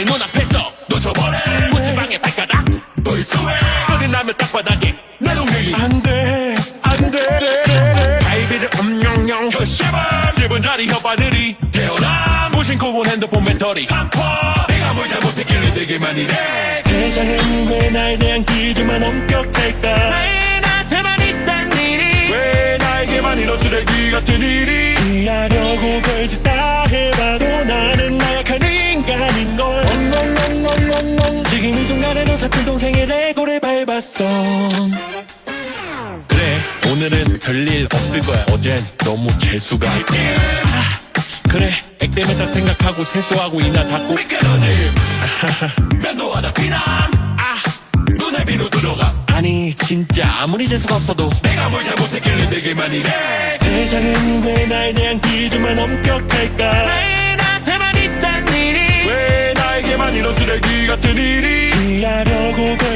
내 눈앞에서 놓쳐버려. 무지방에 발가락 돌수해 거리 나면 땅바닥에 내 동생이. 안돼 안돼. 갈비를 엄영영. 그 씹은 자리 혓바늘이 태어나. 무심코 본 핸드폰 배터리. 삼포 내가 뭘 잘못했길래 내게만 이래. 세상은 왜 나에 대한 기준만 엄격할까 사촌 동생의 레고를 밟았어. 그래 오늘은 별일 없을 거야. 어젠 너무 재수가 아, 그래 액땜했다 생각하고 세수하고 이나 닦고. 미끄러짐. 면도하다 피남 아 눈에 비로 들어가. 아니 진짜 아무리 재수가 없어도 내가 뭘 잘못했길래 내게만 이래 세상은 왜 나에 대한 기준만 엄격할까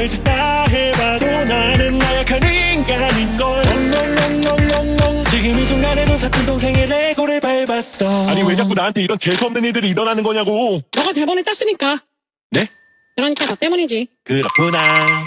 별짓 다 해봐도 나는 나약한 인간인걸 엉엉엉엉엉엉 지금 이 순간에도 사촌 동생의 레고를 밟았어 아니 왜 자꾸 나한테 이런 재수없는 일들이 일어나는 거냐고 너가 대본을 땄으니까. 네? 그러니까 너 때문이지. 그렇구나